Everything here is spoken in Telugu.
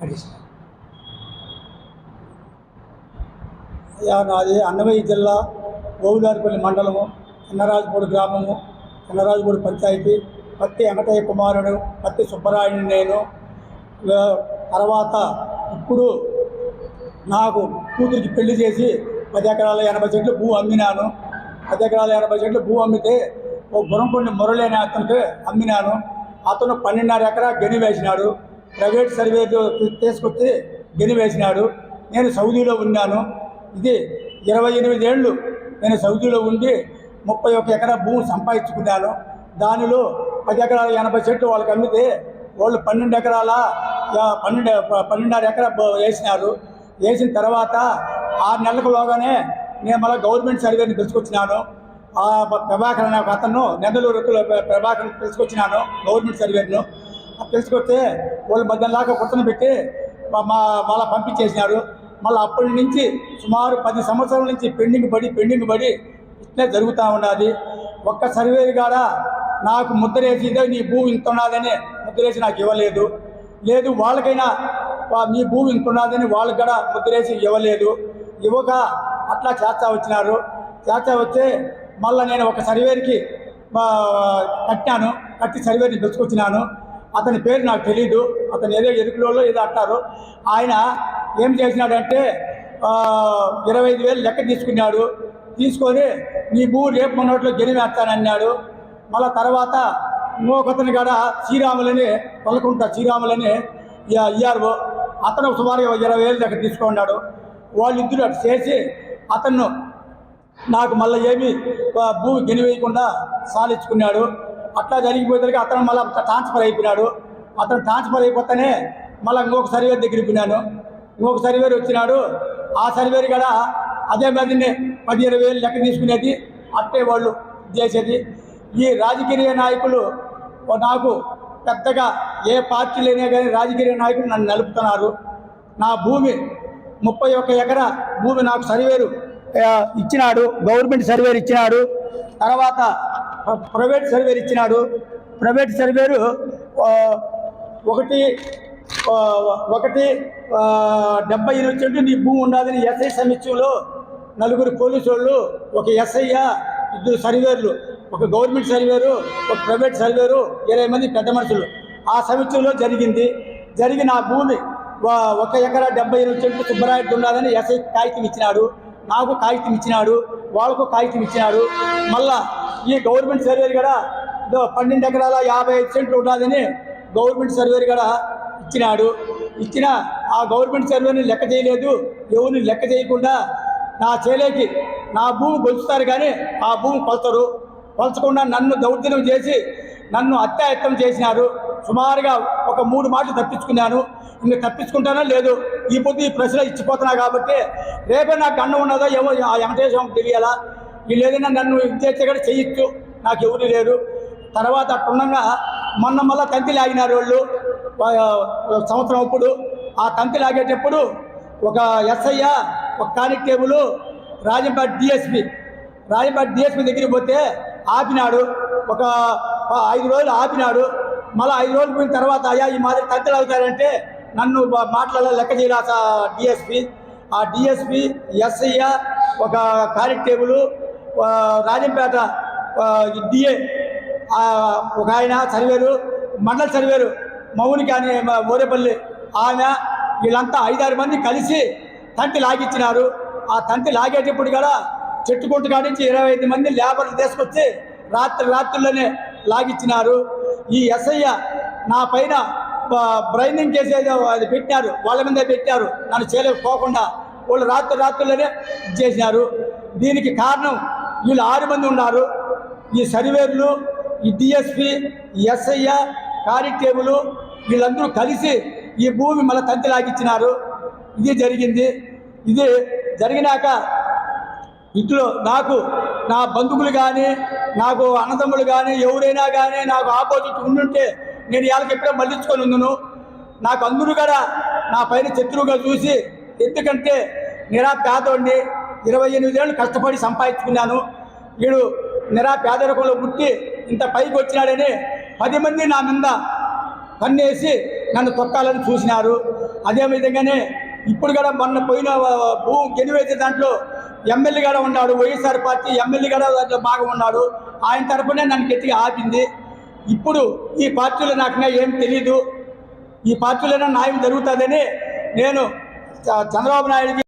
ಅಡಿಷನಲ್ ಅದು ಅನ್ವಯಿದೆಲ್ಲ అడిషనల్ మండలము చిన్నరాజపూడి గ్రామము చిన్నరాజపూడి పంచాయతీ పత్తి వెంకటయ్య కుమారుడు పత్తి సుబ్బరాయుడు నేను. తర్వాత ఇప్పుడు నాకు కూతురికి పెళ్ళి చేసి పది ఎకరాల ఎనభై చెట్లు భూ అమ్మినాను. పది ఎకరాల ఎనభై చెట్లు భూ అమ్మితే ఓ గురంకొండ మురళి అనే అతనికి అమ్మినాను. అతను పన్నెండున్నర ఎకరా గెని వేసినాడు. ప్రైవేట్ సర్వే తీసుకొచ్చి గెని వేసినాడు. నేను సౌదీలో ఉన్నాను. ఇది ఇరవై ఎనిమిది ఏళ్ళు నేను సౌదీలో ఉండి ముప్పై ఒక ఎకరా భూమి సంపాదించుకున్నాను. దానిలో పది ఎకరాల ఎనభై చెట్లు వాళ్ళకి అమ్మితే వాళ్ళు పన్నెండు ఎకరాల పన్నెండు పన్నెండున్నర ఎకరా వేసినారు. వేసిన తర్వాత ఆరు నెలలకు లోగానే నేను మళ్ళీ గవర్నమెంట్ సర్వేని పిలుచుకొచ్చినాను. ఆ ప్రభాకర్ అనే ఒక అతను నెందలూరు ప్రభాకర్ పిలుచుకొచ్చినాను గవర్నమెంట్ సర్వేను. ఆ పిలుచుకొస్తే వాళ్ళు మధ్యలాగా దాకా పెట్టి మా మళ్ళీ మళ్ళా పంపించేసినారు. మళ్ళీ అప్పటి నుంచి సుమారు పది సంవత్సరాల నుంచి పెండింగ్ పడి పెండింగ్ పడి ఇట్లే జరుగుతూ ఉన్నది. ఒక్క సర్వేరు కాడ నాకు ముద్రేసిందే నీ భూమి ఇంత ఉన్నదని ముద్రేసి నాకు ఇవ్వలేదు. లేదు వాళ్ళకైనా మీ భూమి ఇంత ఉన్నదని వాళ్ళకి కూడా ముద్రేసి ఇవ్వలేదు. ఇవ్వక అట్లా చేస్తా వచ్చినారు. చేస్తా వచ్చే మళ్ళీ నేను ఒక సర్వేర్కి కట్టాను. కట్టి సర్వేర్ని తెచ్చుకొచ్చినాను అతని పేరు నాకు తెలీదు. అతను ఏదో ఎరుకులలో ఏదో అంటారు. ఆయన ఏం చేసినాడంటే ఇరవై ఐదు వేలు లెక్క తీసుకున్నాడు. తీసుకొని నీ భూ రేపు మొన్నట్లో గెలివేస్తానన్నాడు మళ్ళా తర్వాత ఇంకొకతని కాడ శ్రీరాములని పలుకుంటా శ్రీరాములని ఇయ్యారు. అతను సుమారుగా ఇరవై వేలు లెక్క తీసుకున్నాడు. వాళ్ళిద్దరు అటు చేసి అతను నాకు మళ్ళీ ఏమి భూమి గెనివేయకుండా సాధించుకున్నాడు. అట్లా జరిగిపోయేసరికి అతను మళ్ళీ ట్రాన్స్ఫర్ అయిపోయినాడు. అతను ట్రాన్స్ఫర్ అయిపోతేనే మళ్ళీ ఇంకొక సర్వే దగ్గరికి పోయినాను. ఇంకొక సర్వేరు వచ్చినాడు. ఆ సర్వేరు కూడా అదే మధ్యనే పదిహేను వేలు లెక్క తీసుకునేది. అట్టే వాళ్ళు చేసేది. ఈ రాజకీయ నాయకులు నాకు పెద్దగా ఏ పార్టీ లేనే కానీ రాజకీయ నాయకులు నన్ను నలుపుతున్నారు. నా భూమి ముప్పై ఒక్క ఎకరా భూమి నాకు సర్వేరు ఇచ్చినాడు. గవర్నమెంట్ సర్వేరు ఇచ్చినాడు. తర్వాత ప్రైవేట్ సర్వేరు ఇచ్చినాడు. ప్రైవేట్ సర్వేరు ఒకటి ఒకటి డెబ్బై ఎనిమిది చెంటు నీ భూమి ఉన్నదని ఎస్ఐ సమీక్షలో నలుగురు పోలీసు వాళ్ళు ఒక ఎస్ఐ ఇద్దరు సర్వేర్లు ఒక గవర్నమెంట్ సర్వేరు ఒక ప్రైవేట్ సర్వేరు ఇరవై మంది పెద్ద మనుషులు. ఆ సమీక్షలో జరిగింది. జరిగిన ఆ భూమి ఒక ఎకరా డెబ్బై ఎనిమిది చెట్టు సుబ్బరాయుడు ఉండాలని ఎస్ఐ కాగితం ఇచ్చినాడు. నాకు కాగితం ఇచ్చినాడు. వాళ్ళకు కాగితం ఇచ్చినాడు. మళ్ళా ఈ గవర్నమెంట్ సర్వేర్ కూడా పన్నెండు ఎకరాల యాభై ఐదు సెంట్లు ఉండాలని గవర్నమెంట్ సర్వేర్ కూడా ఇచ్చినాడు. ఇచ్చిన ఆ గవర్నమెంట్ సర్వేని లెక్క చేయలేదు. ఎవరిని లెక్క చేయకుండా నా చేలేకి నా భూమి కొలుస్తారు కానీ ఆ భూమి కొలతరు. కొలచకుండా నన్ను దౌర్జన్యం చేసి నన్ను అత్యాయత్తం చేసినారు. సుమారుగా ఒక మూడు మాటలు తప్పించుకున్నాను. ఇంక తప్పించుకుంటానో లేదు ఈ పొద్దు ఈ ప్రశ్న ఇచ్చిపోతున్నా కాబట్టి రేపే నాకు అన్నం ఉన్నదో ఏమో ఆ వెంకటేశ్వరం తెలియాలా? వీళ్ళు ఏదైనా నన్ను ఇచ్చేస్తే కూడా చేయొచ్చు. నాకు ఎవరు లేరు. తర్వాత అట్టుండగా మొన్న మళ్ళా తంతి లాగినారు వాళ్ళు. సంవత్సరం అప్పుడు ఆ తంతి లాగేటప్పుడు ఒక ఎస్ఐ ఒక constable Rajampet DSP Rajampet DSP దగ్గరికి పోతే ఆపినాడు. ఒక ఐదు రోజులు ఆపినాడు. మళ్ళీ ఐదు రోజులు పోయిన తర్వాత అయ్యా ఈ మాదిరి తంతలు అవుతారంటే నన్ను మాట్లాడాలి లెక్క చేయాలి డిఎస్పి ఆ డిఎస్పి ఎస్ఐ ఒక కానిస్టేబుల్ రాజంపేట డిఏ ఒక ఆయన సర్వేరు మండల సర్వేరు మౌనికి అనే ఊరేపల్లి ఓరేపల్లి ఆమె వీళ్ళంతా ఐదారు మంది కలిసి తంటి లాగిచ్చినారు. ఆ తంటి లాగేటప్పుడు కూడా చెట్టుకుంటు కాడి నుంచి ఇరవై ఐదు మంది లేబర్లు తీసుకొచ్చి రాత్రి రాత్రుల్లోనే లాగిచ్చినారు. ఈ ఎస్ఐ నా పైన బ్రైనింగ్ చేసేది అది పెట్టారు వాళ్ళ మీద పెట్టారు నన్ను చేయలేకపోకుండా వాళ్ళు రాత్రి రాత్రుల్లోనే చేసినారు. దీనికి కారణం వీళ్ళు ఆరు మంది ఉన్నారు. ఈ సర్వేర్లు ఈ డిఎస్పి ఎస్ఐ కానిస్టేబుల్ వీళ్ళందరూ కలిసి ఈ భూమి మళ్ళీ తంతి లాగిచ్చినారు ఇది జరిగింది. ఇది జరిగినాక ఇంట్లో నాకు నా బంధువులు కానీ నాకు అన్నదమ్ములు కానీ ఎవరైనా కానీ నాకు ఆపోజిట్ ఉండుంటే నేను వాళ్ళకి ఎప్పుడో మళ్ళించుకొని ఉన్నాను నాకు అందరూ కూడా నా పైన శత్రువుగా చూసి ఎందుకంటే నిరా పేదోడిని ఇరవై ఎనిమిదేళ్ళు కష్టపడి సంపాదించుకున్నాను. వీడు నిరా పేదరికంలో పుట్టి ఇంత పైకి వచ్చినాడని పది మంది నా మీద కన్నేసి నన్ను తొక్కాలని చూసినారు. అదే విధంగానే ఇప్పుడు కూడా మొన్న పోయిన భూ గెలివేసే దాంట్లో ఎమ్మెల్యే కూడా ఉన్నాడు వైఎస్ఆర్ పార్టీ ఎమ్మెల్యే కూడా దాంట్లో బాగా ఉన్నాడు. ఆయన తరపునే నన్ను గట్టిగా ఆపింది. ఇప్పుడు ఈ పార్టీలో నాకు ఏం తెలియదు ఈ పార్టీలోనే న్యాయం జరుగుతుందని నేను చ- చంద్రబాబు నాయుడికి